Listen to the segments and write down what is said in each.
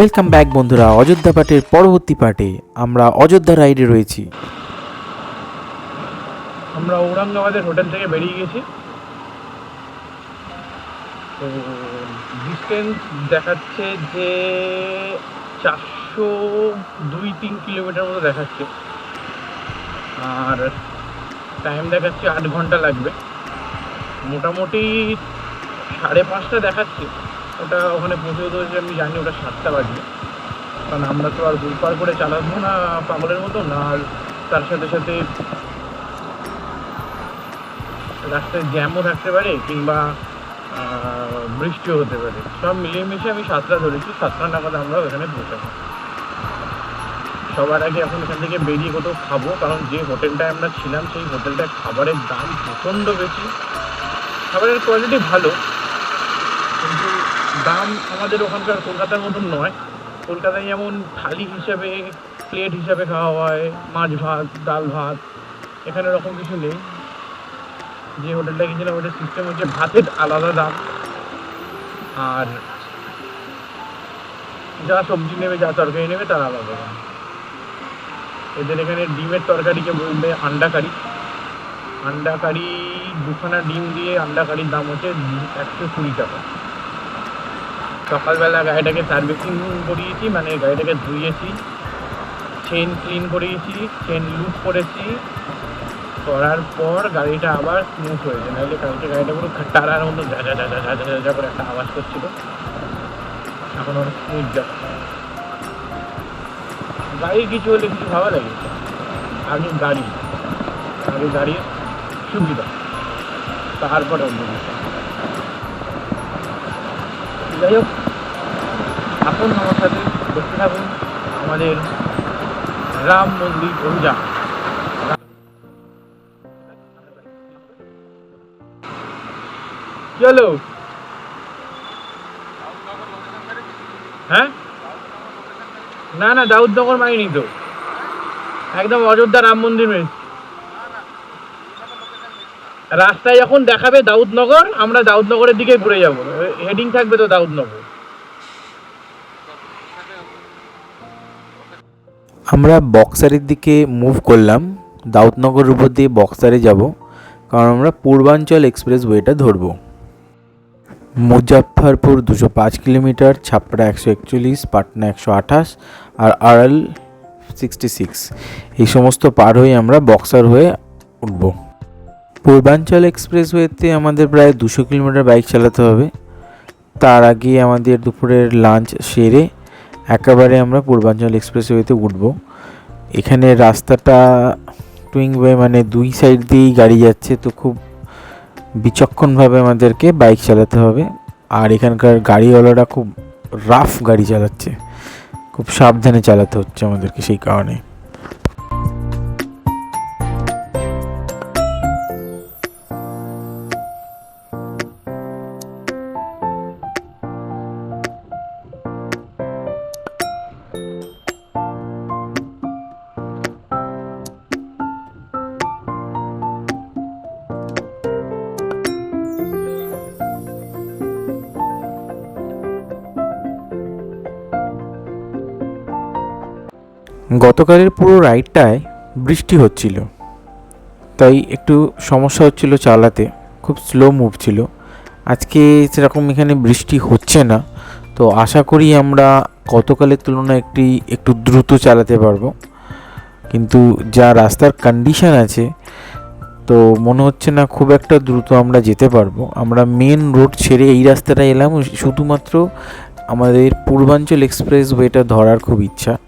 Welcome back বন্ধুরা। অযোধ্যা পাঠের পরবর্তী পার্টে আমরা অযোধ্যা রাইডে রয়েছি। আমরা ঔরঙ্গাবাদের হোটেল থেকে বেরিয়ে গেছি। তো ডিস্টেন্স দেখাচ্ছে যে চারশো দুই তিন কিলোমিটার মতো দেখাচ্ছে। আর টাইম দেখাচ্ছে আট ঘণ্টা লাগবে। মোটামুটি সাড়ে পাঁচটা দেখাচ্ছে। ওটা ওখানে পৌঁছে দিয়েছি আমি জানি ওটা সাতটা বাজে। কারণ আমরা তো আর পার করে চালাবো না পাগলের মতো, না আর তার সাথে সাথে রাস্তায় জ্যামও থাকতে পারে কিংবা বৃষ্টিও হতে পারে। সব মিলিয়ে মিশে আমি সাতটা ধরেছি, সাতটা নাগাদ আমরা ওখানে পৌঁছাবো। সবার আগে এখন এখান থেকে বেরিয়ে কোথাও খাব, কারণ যে হোটেলটায় আমরা ছিলাম, সেই হোটেলটায় খাবারের দাম প্রচণ্ড বেশি। খাবারের কোয়ালিটি ভালো দাম আমাদের ওখানকার কলকাতার মতন নয়। কলকাতায় যেমন থালি হিসাবে প্লেট হিসাবে খাওয়া হয়, মাছ ভাত, ডাল ভাত, এখানে ওরকম কিছু নেই। যে হোটেলটা গেছিলাম ওটার সিস্টেম হচ্ছে ভাতের আলাদা দাম। আর যা সবজি নেবে, যা তরকারি নেবে, তার আলাদা দাম। এদের এখানে ডিমের তরকারিকে বলবে আন্ডা কারি আন্ডা কারি দুখানা ডিম দিয়ে আন্ডা কারির দাম হচ্ছে একশো কুড়ি টাকা। সকালবেলা গাড়িটাকে সার্ভিসিং করিয়েছি মানে গাড়িটাকে ধুইয়েছি চেন ক্লিন করিয়েছি চেন লুপ করেছি। করার পর গাড়িটা আবার স্মুথ হয়েছে নাহলে কালকে গাড়িটা পুরো টারার মতো যা যা যা যা করে একটা আওয়াজ করছিল। এখন অনেক স্মুথ যাচ্ছে গাড়ি কিছু হলে কিছু ভালো লাগে। আগে গাড়ি আগে গাড়ির সুবিধা। তারপরে অন্য কিছু যাই হোক এখন আমার সাথে, দেখতে থাকুন আমাদের রাম মন্দির অভিযান। হলো? হ্যাঁ? না না, দাউদনগর মাইনি তো। একদম অযোধ্যা রাম মন্দির মেন। রাস্তায় যখন দেখাবে দাউদনগর, আমরা দাউদনগরের দিকে ঘুরে যাব। হেডিং থাকবে তো দাউদনগর। আমরা বক্সারের দিকে মুভ করলাম। দাউদনগরের উপর দিয়ে বক্সারে যাব, কারণ আমরা পূর্বাঞ্চল এক্সপ্রেস ওয়েটা ধরব। মুজাফফরপুর দুশো পাঁচ কিলোমিটার, ছাপড়া একশো একচল্লিশ, পাটনা একশো আঠাশ আর আড়াল সিক্সটি সিক্স। এই সমস্ত পার হয়ে আমরা বক্সার হয়ে উঠব। পূর্বাঞ্চল এক্সপ্রেসওয়েতে আমাদের প্রায় দুশো কিলোমিটার বাইক চালাতে হবে। তার আগে আমাদের দুপুরের লাঞ্চ সেরে একেবারে আমরা পূর্বাঞ্চল এক্সপ্রেসওয়েতে উঠব। এখানে রাস্তাটা টুইং ওয়ে মানে দুই সাইড দিয়েই গাড়ি যাচ্ছে, তো খুব বিচক্ষণভাবে আমাদেরকে বাইক চালাতে হবে। আর এখানকার গাড়িওয়ালারা খুব রাফ গাড়ি চালাচ্ছে, খুব সাবধানে চালাতে হচ্ছে আমাদেরকে সেই কারণে। গতকালের পুরো রাইডটায় বৃষ্টি হচ্ছিল। তাই একটু সমস্যা হচ্ছিল চালাতে। খুব স্লো মুভ ছিল। আজকে সেরকম এখানে বৃষ্টি হচ্ছে না। তো আশা করি আমরা গতকালের তুলনায় একটি, একটু দ্রুত চালাতে পারব। কিন্তু যা রাস্তার কন্ডিশন আছে, তো মনে হচ্ছে না খুব একটা দ্রুত আমরা যেতে পারব। আমরা মেন রোড ছেড়ে এই রাস্তাটা এলাম। শুধুমাত্র আমাদের পূর্বাঞ্চল এক্সপ্রেস ওয়েটা ধরার খুব ইচ্ছা।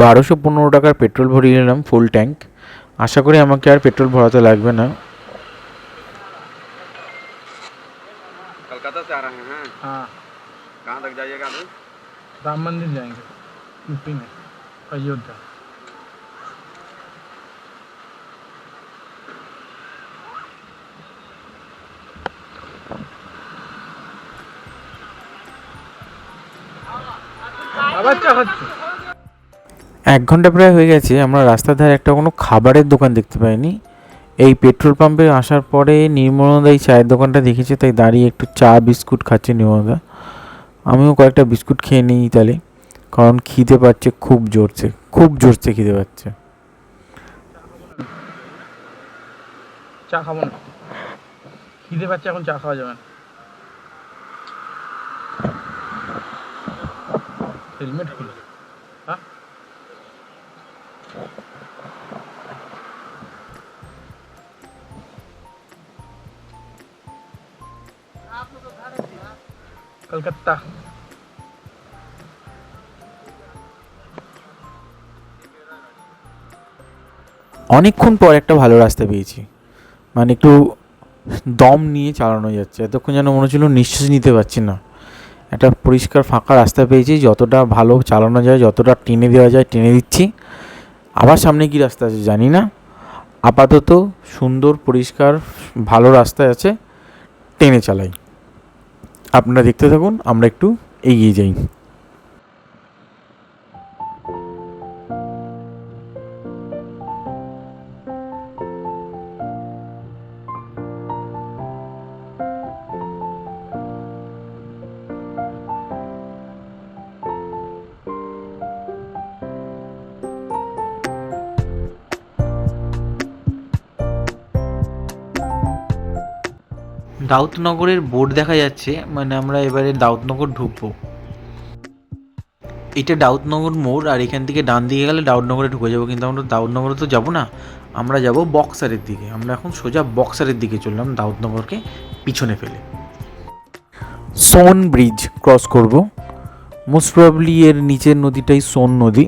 বারোশো পনেরো টাকার পেট্রোল ভরিয়ে নিলাম ফুল ট্যাঙ্ক আশা করি আমাকে আর পেট্রোল ভরাতে লাগবে না कलकत्ता से आ रहे हैं हाँ कहाँ तक जाइएगा अभी राम मंदिर जाएंगे यूपी में अयोध्या আবার চা খাচ্ছ এক ঘণ্টা প্রায় হয়ে গেছে, আমরা রাস্তার ধারে একটা কোনো খাবারের দোকান দেখতে পাইনি। এই পেট্রোল পাম্পে আসার পরে নির্মলদা এই চায়ের দোকানটা দেখেছে, তাই দাঁড়িয়ে একটু চা, বিস্কুট খাচ্ছে নির্মলদা। আমিও কয়েকটা বিস্কুট খেয়ে নিই তাহলে, কারণ খিদে পাচ্ছে, খুব জোরছে খুব জোরছে খিদে পাচ্ছে। চা খাব না। খিদে পাচ্ছে, এখন চা খাওয়া যাবে হেলমেট খুলে হ্যাঁ? কলকাতা। অনেকক্ষণ পর একটা ভালো রাস্তা পেয়েছি। মানে একটু দম নিয়ে চালানো যাচ্ছে। এতক্ষণ যেন মনে হচ্ছিল নিঃশ্বাস নিতে পারছি না। একটা পরিষ্কার ফাঁকা রাস্তা পেয়েছি। যতটা ভালো চালানো যায়, যতটা টেনে দেওয়া যায়, টেনে দিচ্ছি। আবার সামনে কী রাস্তা আছে জানি না। আপাতত সুন্দর, পরিষ্কার, ভালো রাস্তা আছে। টেনে চালাই। আপনারা দেখতে থাকুন আমরা একটু এগিয়ে যাই। দাউদনগরের বোর্ড দেখা যাচ্ছে মানে আমরা এবারে দাউদনগর ঢুকবো। এটা দাউদনগর মোড়, আর এখান থেকে ডান দিকে গেলে দাউদনগরে ঢুকে যাব, কিন্তু আমরা দাউদনগরে তো যাব না। আমরা যাব বক্সারের দিকে। আমরা এখন সোজা বক্সারের দিকে চললাম দাউদনগরকে পিছনে ফেলে। সোন ব্রিজ ক্রস করব। মোস্ট প্রবলি এর নিচের নদীটাই সোন নদী।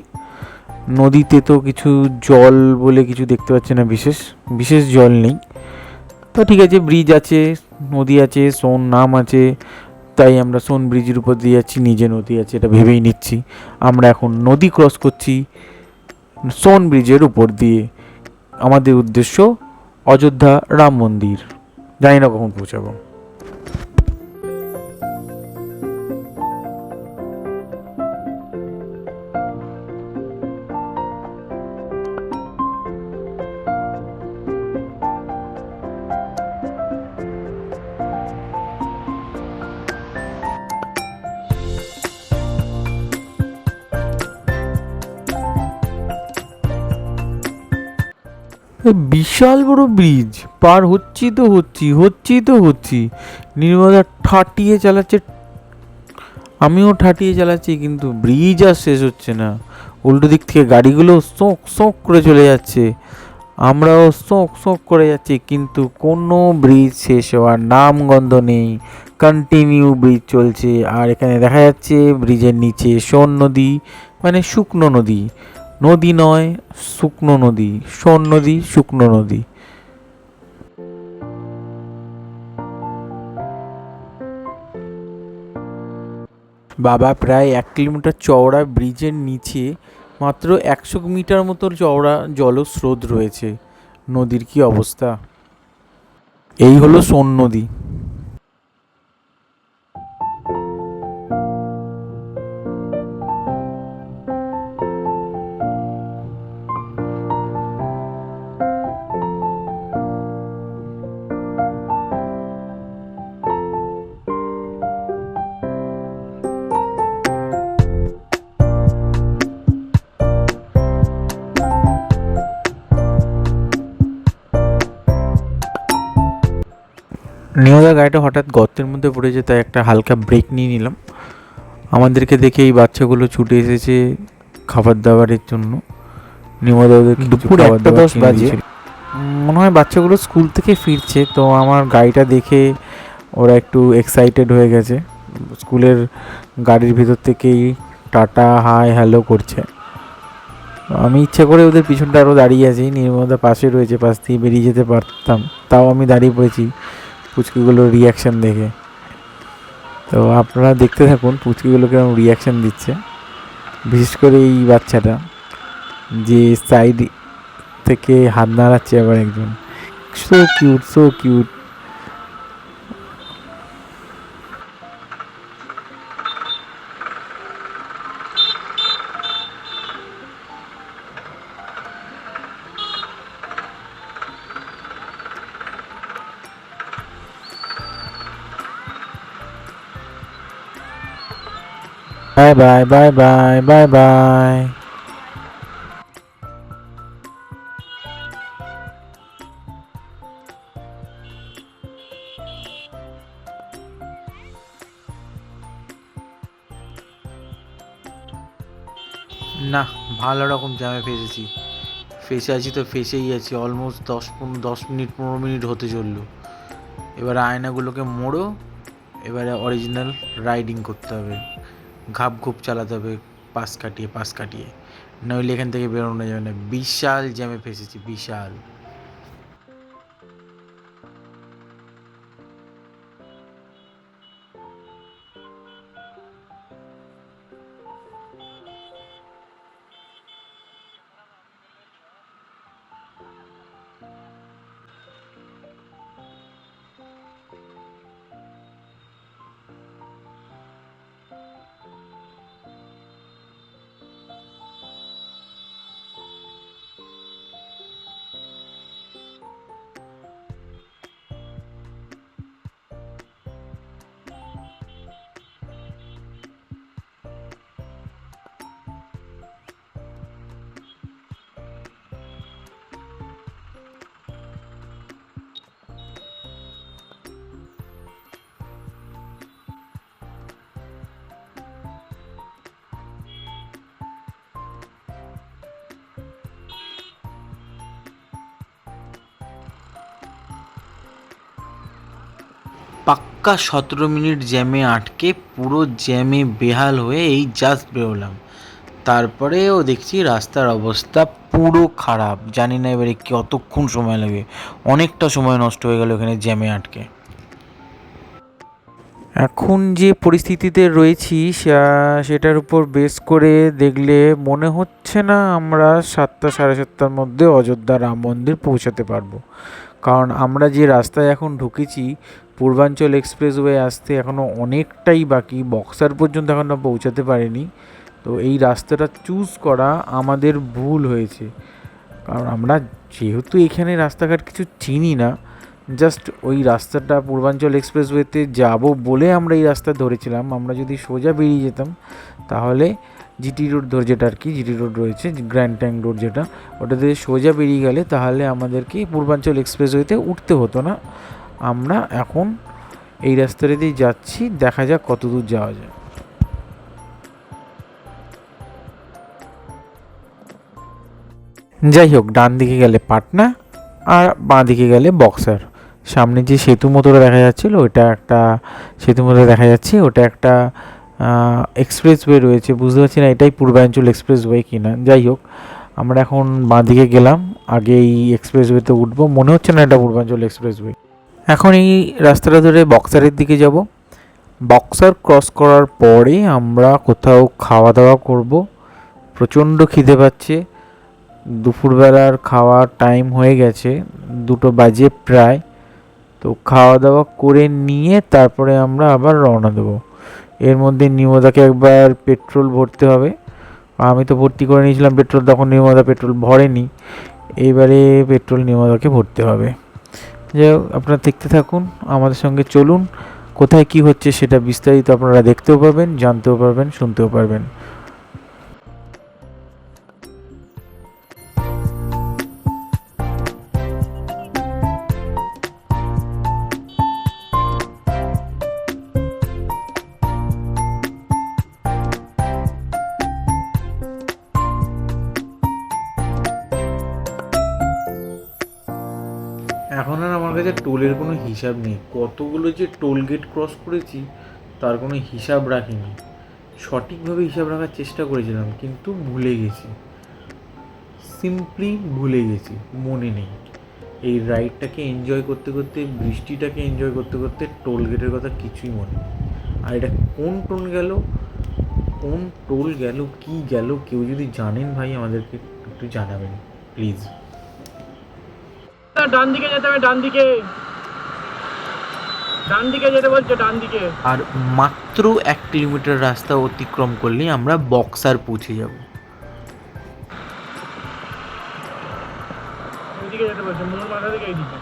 নদীতে তো কিছু জল বলে কিছু দেখতে পাচ্ছি না বিশেষ। বিশেষ জল নেই। তো ঠিক আছে, ব্রিজ আছে। নদী আছে, সোন নাম আছে, তাই আমরা সোন ব্রিজের উপর দিয়ে যাচ্ছি, নিজে নদী আছে, এটা ভেবেই নিচ্ছি। আমরা এখন নদী ক্রস করছি, সোন ব্রিজের উপর দিয়ে। আমাদের উদ্দেশ্য অযোধ্যা রাম মন্দির। জানি না কখন পৌঁছাবো। বিশাল বড় ব্রিজ। পার হচ্ছি তো হচ্ছি হচ্ছি তো হচ্ছি। নির্মলা ঠাটিয়ে চালাচ্ছে। আমিও ঠাটিয়ে চালাচ্ছি, কিন্তু ব্রিজ আর শেষ হচ্ছে না। উল্টো দিক থেকে গাড়িগুলো শোঁক শোঁক করে চলে যাচ্ছে। আমরাও শোঁক শোঁক করে যাচ্ছি, কিন্তু কোনো ব্রিজ শেষ হওয়ার নাম গন্ধ নেই। কন্টিনিউ ব্রিজ চলছে। আর এখানে দেখা যাচ্ছে ব্রিজের নিচে সোন নদী মানে শুকনো নদী। নদী নয়, শুকনো নদী সোন নদী শুকনো নদী। বাবা প্রায় এক কিলোমিটার চওড়া ব্রিজের নিচে মাত্র একশো মিটার মতো চওড়া জলস্রোত রয়েছে। নদীর কি অবস্থা? এই হলো সোন নদী। নিয়দা গাড়িটা হঠাৎ গর্তের মধ্যে পড়েছে তাই একটা হালকা ব্রেক নিয়ে নিলাম। আমাদেরকে দেখে এই বাচ্চাগুলো ছুটে এসেছে খাবার দাবারের জন্য। নিয়দা ওদেরকে দুপুর একটা দশ বাজে। মনে হয় বাচ্চাগুলো স্কুল থেকে ফিরছে তো আমার গাড়িটা দেখে ওরা একটু এক্সাইটেড হয়ে গেছে। স্কুলের গাড়ির ভিতর থেকেই টাটা হাই হ্যালো করছে। আমি ইচ্ছা করে ওদের পিছনটা আরও দাঁড়িয়ে আছি নির্মলদা পাশে রয়েছে পাশ দিয়ে বেরিয়ে যেতে পারতাম তাও আমি দাঁড়িয়ে পড়েছি। পুচকিগুলোর রিয়াকশান দেখে। তো আপনারা দেখতে থাকুন পুচকিগুলো কেমন রিয়াকশান দিচ্ছে। বিশেষ করে এই বাচ্চাটা, যে সাইড থেকে হাত নাড়াচ্ছে আবার একজন। So cute so cute bye bye bye bye bye bye না, ভালো রকম জ্যামে ফেসেছি। ফেসে আছি তো ফেসেই আছি অলমোস্ট দশ পনেরো দশ মিনিট, পনেরো মিনিট হতে চলল। এবার আয়নাগুলোকে মোড়ো, এবারে অরিজিনাল রাইডিং করতে হবে। ঘাপ ঘুপ চালাতে হবে, পাশ কাটিয়ে পাশ কাটিয়ে। নইলে এখান থেকে বেরোনো যাবে না। বিশাল জ্যামে ফেসেছি, বিশাল। পাক্কা সতেরো মিনিট জ্যামে আটকে পুরো জ্যামে বেহাল হয়ে এই জাস্ট বেরোলাম। তারপরেও দেখছি রাস্তার অবস্থা পুরো খারাপ। জানি না এবারে কতক্ষণ সময় লাগে। অনেকটা সময় নষ্ট হয়ে গেল এখানে জ্যামে আটকে। এখন যে পরিস্থিতিতে রয়েছি সেটার উপর বেস করে দেখলে মনে হচ্ছে না আমরা সাতটা সাড়ে সাতটার মধ্যে অযোধ্যা রাম মন্দির পৌঁছাতে পারব। কারণ আমরা যে রাস্তায় এখন ঢুকেছি পূর্বাঞ্চল এক্সপ্রেসওয়ে আসতে এখনও অনেকটাই বাকি। বক্সার পর্যন্ত এখনও পৌঁছাতে পারিনি। তো এই রাস্তাটা চুজ করা আমাদের ভুল হয়েছে। কারণ আমরা যেহেতু এখানে রাস্তাঘাট কিছু চিনি না জাস্ট ওই রাস্তাটা পূর্বাঞ্চল এক্সপ্রেসওয়েতে যাব বলে আমরা এই রাস্তা ধরেছিলাম। আমরা যদি সোজা বেরিয়ে যেতাম, তাহলে জিটি রোড ধরে যেটা আর কি জিটি রোড রয়েছে গ্র্যান্ড ট্যাঙ্ক রোড যেটা ওটাতে সোজা বেরিয়ে গেলে তাহলে আমাদেরকে পূর্বাঞ্চল এক্সপ্রেসওয়েতে উঠতে হতো না। আমরা এখন এই রাস্তাটা দিয়ে যাচ্ছি, দেখা যাক কত দূর যাওয়া যায়। যাই হোক, ডান দিকে গেলে পাটনা আর বাঁ দিকে গেলে বক্সার। সামনে যে সেতু মতোটা দেখা যাচ্ছিল ওটা একটা সেতু মতো দেখা যাচ্ছে, ওটা একটা এক্সপ্রেসওয়ে রয়েছে। বুঝতে পারছি না এটাই পূর্বাঞ্চল এক্সপ্রেসওয়ে কি না যাই হোক, আমরা এখন বাঁ দিকে গেলাম, আগে এই এক্সপ্রেসওয়েতে উঠবো। মনে হচ্ছে না এটা পূর্বাঞ্চল এক্সপ্রেসওয়ে এখন এই রাস্তাটা ধরে বক্সারের দিকে যাব। বক্সার ক্রস করার পরে আমরা কোথাও খাওয়া দাওয়া করব। প্রচণ্ড খিদে পাচ্ছে। দুপুরবেলার খাওয়ার টাইম হয়ে গেছে। দুটো বাজে প্রায়। তো খাওয়া দাওয়া করে নিয়ে তারপরে আমরা আবার রওনা দেবো। এর মধ্যে নিমদাকে একবার পেট্রোল ভরতে হবে। আমি তো ভর্তি করে নিয়েছিলাম পেট্রোল, তখন নির্মদা পেট্রোল ভরেনি। এইবারে পেট্রোল নির্মদাকে ভরতে হবে। হোক, আপনারা দেখতে থাকুন, আমাদের সঙ্গে চলুন। কোথায় কি হচ্ছে সেটা বিস্তারিত আপনারা দেখতেও পাবেন, জানতেও পারবেন, শুনতেও পারবেন। কাছে টোলের কোনো হিসাব নেই। কতগুলো যে টোল গেট ক্রস করেছি, তার কোনো হিসাব রাখিনি। সঠিকভাবে হিসাব রাখার চেষ্টা করেছিলাম, কিন্তু ভুলে গেছি। সিম্পলি ভুলে গেছি, মনে নেই। এই রাইডটাকে এনজয় করতে করতে, বৃষ্টিটাকে এনজয় করতে করতে টোল গেটের কথা কিছুই মনে নেই। আর এটা কোন টোল গেল? কোন টোল গেল, কি গেল? কেউ যদি জানেন ভাই আমাদেরকে, একটু জানাবেন প্লিজ ডান দিকে যেতে হবে ডান দিকে। ডান দিকে যেতে বলছে ডান দিকে। আর মাত্র এক কিলোমিটার রাস্তা অতিক্রম করলেই আমরা বক্সার পৌঁছে যাব। এদিকে যেতে বলছে মাথা থেকে এইদিকে।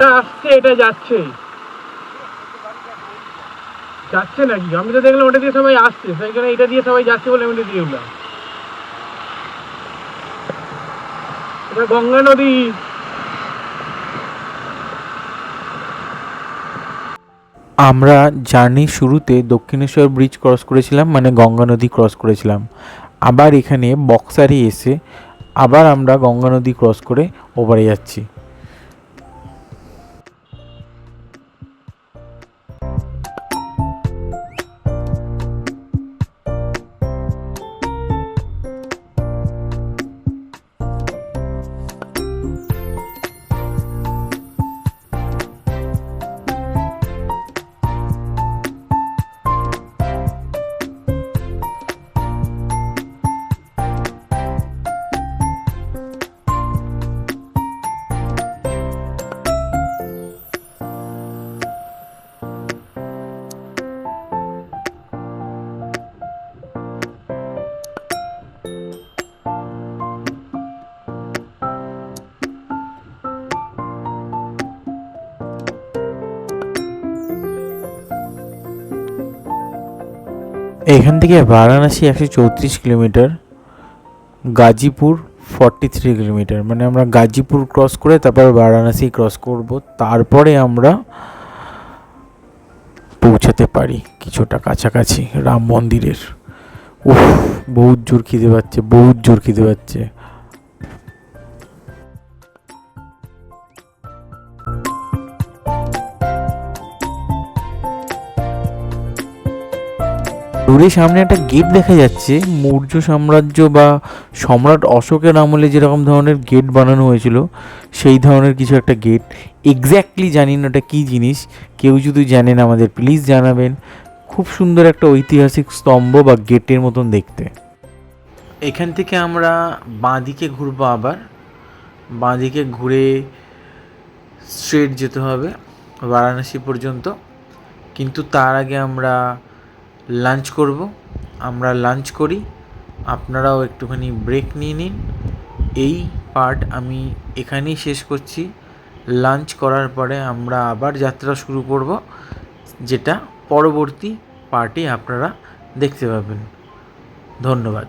ওটা আসছে, এটা যাচ্ছে। যাচ্ছে নাকি? আমি তো দেখলাম ওটা দিয়ে সবাই আসছে, সেই জন্য এটা দিয়ে সবাই যাচ্ছে বলে আমি দিয়ে উঠলাম। এটা গঙ্গা নদী। আমরা জার্নি শুরুতে দক্ষিণেশ্বর ব্রিজ ক্রস করেছিলাম মানে গঙ্গা নদী ক্রস করেছিলাম। আবার এখানে বক্সারে এসে আবার আমরা গঙ্গা নদী ক্রস করে ওপারে যাচ্ছি। এখান থেকে বারাণসী একশো চৌত্রিশ kilometre, Ghazipur forty three kilometre. মানে আমরা গাজীপুর ক্রস করে তারপর বারাণসী ক্রস করব। তারপরে আমরা পৌঁছাতে পারি কিছুটা কাছাকাছি, রাম মন্দিরের। উফ, বহুত জোর খিদে পাচ্ছে, বহুত জোর খিদে পাচ্ছে। দূরে সামনে একটা গেট দেখা যাচ্ছে। মৌর্য সাম্রাজ্য বা সম্রাট অশোকের আমলে যেরকম ধরনের গেট বানানো হয়েছিল, সেই ধরনের কিছু একটা গেট। এক্স্যাক্টলি জানি না ওটা কী জিনিস। কেউ যদি জানেন আমাদের প্লিজ জানাবেন। খুব সুন্দর একটা ঐতিহাসিক স্তম্ভ বা গেটের মতন দেখতে। এখান থেকে আমরা বাঁদিকে ঘুরবো আবার। বাঁদিকে ঘুরে স্ট্রেট যেতে হবে, বারাণসী পর্যন্ত। কিন্তু তার আগে আমরা লাঞ্চ করব। আমরা লাঞ্চ করি। আপনারাও একটুখানি ব্রেক নিয়ে নিন। এই পার্ট আমি এখানেই শেষ করছি। লাঞ্চ করার পরে আমরা আবার যাত্রা শুরু করব, যেটা পরবর্তী পার্টে আপনারা দেখতে পাবেন। ধন্যবাদ।